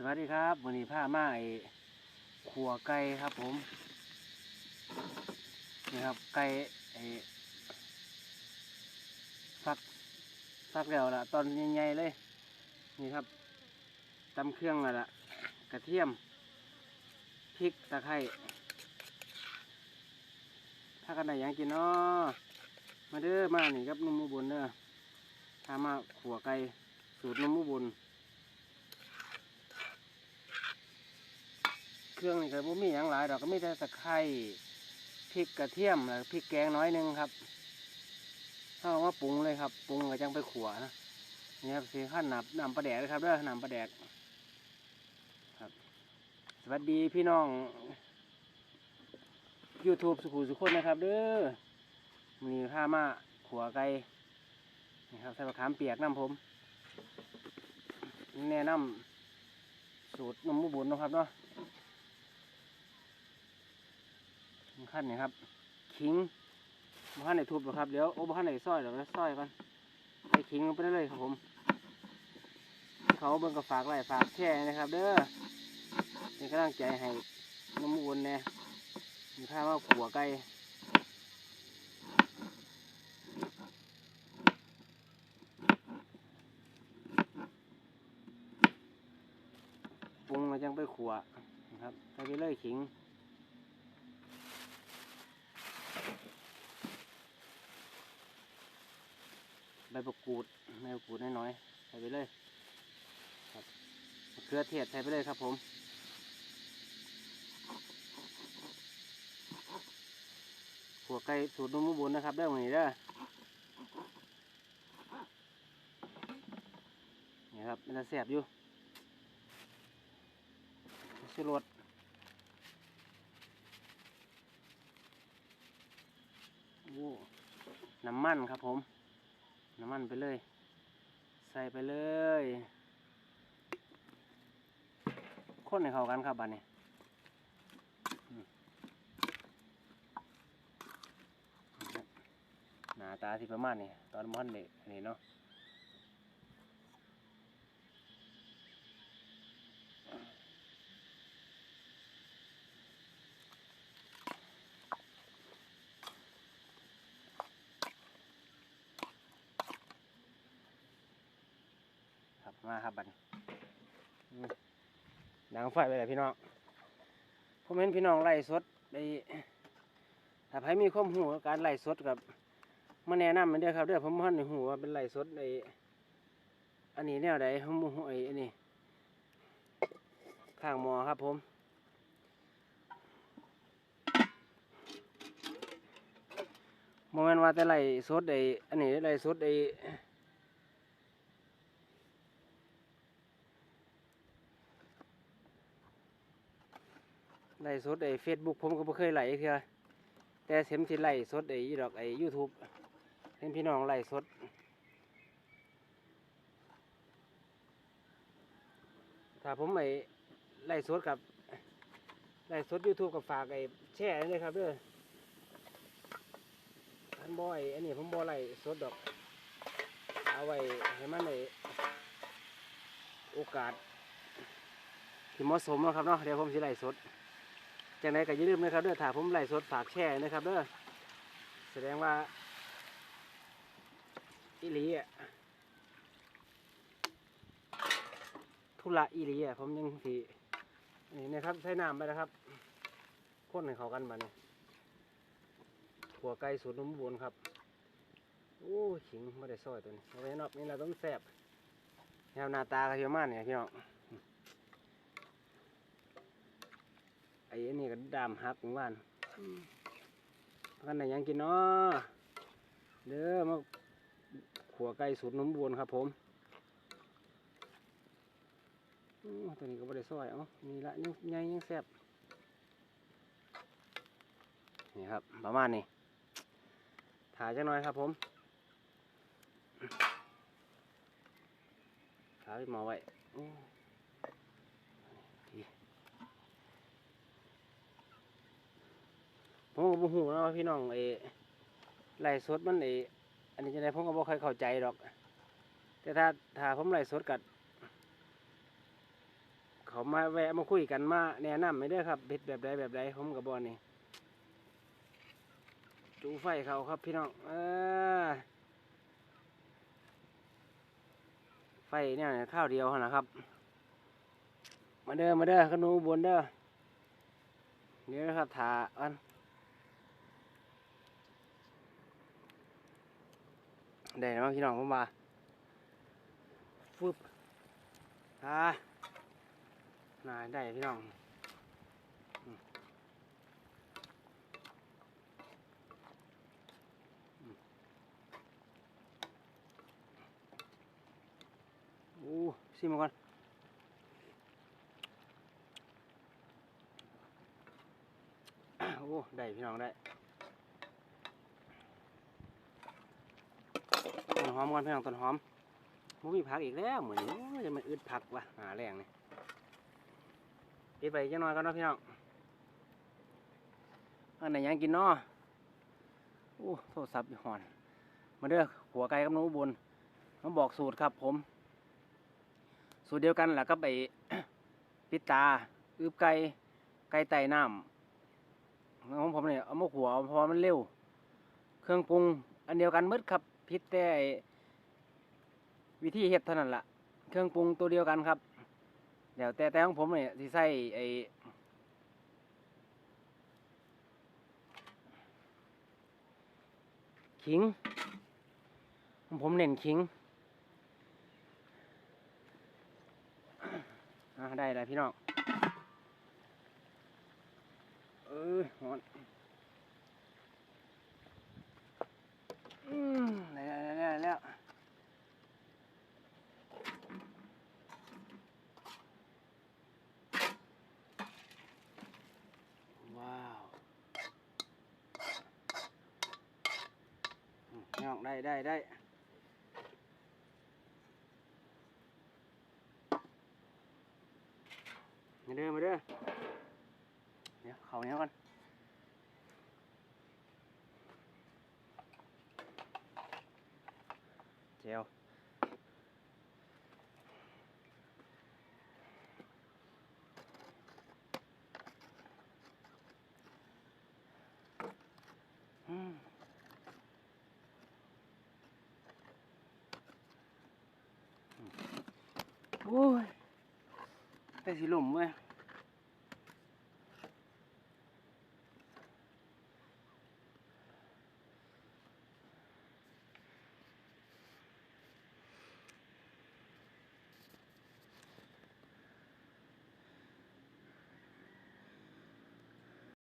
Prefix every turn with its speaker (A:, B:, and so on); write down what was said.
A: สวัสดีครับวันนี้ผ้ามาไอ้ขัวไก่ครับผม นี่ครับไก่ไอ้ฟักฟักแล้วละตอนใหญ่ๆเลย นี่ครับตำเครื่องแล้วละกระเทียมพริกตะไคร้ถ้ากันไหนยังกินเนาะมาเด้อมานี่ครับนุ่มอุบลเด้อถ้ามาขัวไก่สูตรนุ่มอุบล เครื่องนี่ก็บ่มีหยังหลายดอกก็มีแต่ตะไคร้พริกกระเทียมแล้วพริกแกงน้อยหนึงครับเอามาปรุงเลยครับปรุงก็จังไปขัวนะนี่ครับสีขั้นน้ำน้ำปลาแดกเลยครับเด้อนำปลาแดกครับ สวัสดีพี่น้อง YouTube สุขุสุขคนนะครับ เด้อมีผ้ามาขัวไก่นี่ครับใส่มะขามเปียกน้ำผม แนะนำสูตรนมบุญนะครับเนาะ ขั้นนี่ครับ ขิงบ้านไหนทุบหรอครับ เดี๋ยวโอ้บ้านไหนซอยเดี๋ยวซอยก่อนใส่ขิงลงไปได้เลยครับผม เขาเบิ่งกับฝากไว้ฝากแค่นะครับ เด้อเป็นกำลังใจให้น้ำมูลเนี่ยมีข้าวว่าขัวไก่ปรุงแล้วจังไปขัวนะครับใส่ไปเลยขิง บมะกรูดใบมะกรูดน้อยๆใส่ไปเลยครับมะเขือเทศใส่ไปเลยครับผมหัวไก่สูตรนุ่มบุญนะครับได้หมดนี้ด้นี่ครับมันจะแสบอยู่ชูรสโอ้น้ำมันครับผม มันไปเลย ใส่ไปเลย คนให้เข้ากันครับบัดนี้หน้าตาที่ประมาณนี้ตอนมันนี่นี่เนาะ มาครับบัดนี้อืมดังไฟไปเลยพี่น้องผมเห็นพี่น้องไล่สดไปถ้าใครมีความหูการไล่สดกับมาแนะนำมันเด้อครับเด้อผมพันในหูว่าเป็นไล่สดไออันนี้แนวใดผมบ่ฮู้ไออันนี้ข้างหมอครับผมโมเมนต์ว่าแต่ไล่สดไออันนี้ไล่สดไอ ไล่สดไอ้เฟซบุ๊กผมก็บ่เคยไล่เทื่อแต่เห็นสิไล่สดไอ้อีดอกไอ้ยูทูบเห็นพี่น้องไล่สดถ้าผมไอ้ไล่สดกับไล่สดยูทูบกับฝากไอ้แช่นี่ครับเด้ออันบ่ไอ้อันนี้ผมบ่ไล่สดดอก เอาไว้ให้มันไอ้โอกาสที่เหมาะสมนะครับเนาะเดี๋ยวผมสิไล่สด จังไดก็อย่าลืมนะครับเด้อถ้าผมไล่สดฝากแช่นะครับเด้อแสดงว่าอีหลีอะธุระอีหลีอะผมยังสินี่นะครับใช้น้ำไปนะครับข้นให้เขากันมาเนี่ยหัวไก่สูตรนมบวนครับโอ้ขิงไม่ได้ซอยตัวนี้เอาไว้นอกนี่เราต้องแซ่บแนวหน้าตากระเทียมมากเนี่ยพี่น้อง อ้อันนี่ก็ดามหักของบ้านกันไหนยังกินเนาะเด้อมาขัวไก่สูตรนมบวนครับผมอู้ตัวนี้ก็บ่ได้ซอยเอ้านี่ละยังใหญ่ยังแซ่บนี่ครับ ประมาณนี้ถ่ายจังหน่อยครับผมถ่ายหมอไว้ ผมก็บ่ฮู้นะว่าพี่น้องไอ้ไล่สดมันไอ้อันนี้จะได้ผมก็บ่ค่อยเข้าใจดอก แต่ถ้าถ้าผมไล่สดกับเขามาแวะมาคุยกันมาแนะนำไม่ได้ครับเบ็ดแบบใดแบบใดผมกับบอลนี่จูไฟเขาครับพี่น้องอไฟเนี่ยข้าวเดียวนนะครับ มาเด้อมาเด้อขนูบนเด้อเดี๋ยวนะครับถาอัน ได้แล้วพี่น้องผมมาฟึบอ่าน่าได้พี่น้องอืมอืมโอ้ซิมมาก่อนโอ้ได้พี่น้องได้ต้นห อมก่อนพี่น้องต้นหอมมันมีผักอีกแล้วเหมือนจะมันอึดผักวะหาแรงนี่ปิดไปจังหน่อยก่อนนะพี่น้องอันไหนยังกินเนาะโอ้โทรศัพท์อยู่หอน มาเด้อหัวไก่กับนูอุบนมาบอกสูตรครับผม สูตรเดียวกันแหละก็ไปปิตาอึบไก่ไก่ไต่น้ำของผมเนี่ยเอามาขัวพอมันเร็ว เครื่องปรุงอันเดียวกันมืดครับ พิษแต่ไอวิธีเฮ็ดเท่านั้นละเครื่องปรุงตัวเดียวกันครับ เดี๋ยวแต่แต่ของผมเนี่ยที่ใส่ไอขิงของผมเน้นขิงอ่าได้แล้วพี่น้อง เออหอนอืมได้แล้วได้แล้วได้แล้วว้าวอืมน้อง ได้ได้ได้มาเด้อมาเด้อเดี๋ยวเขาเนี้ยก่อนเจล แต่สิลุมเว้ย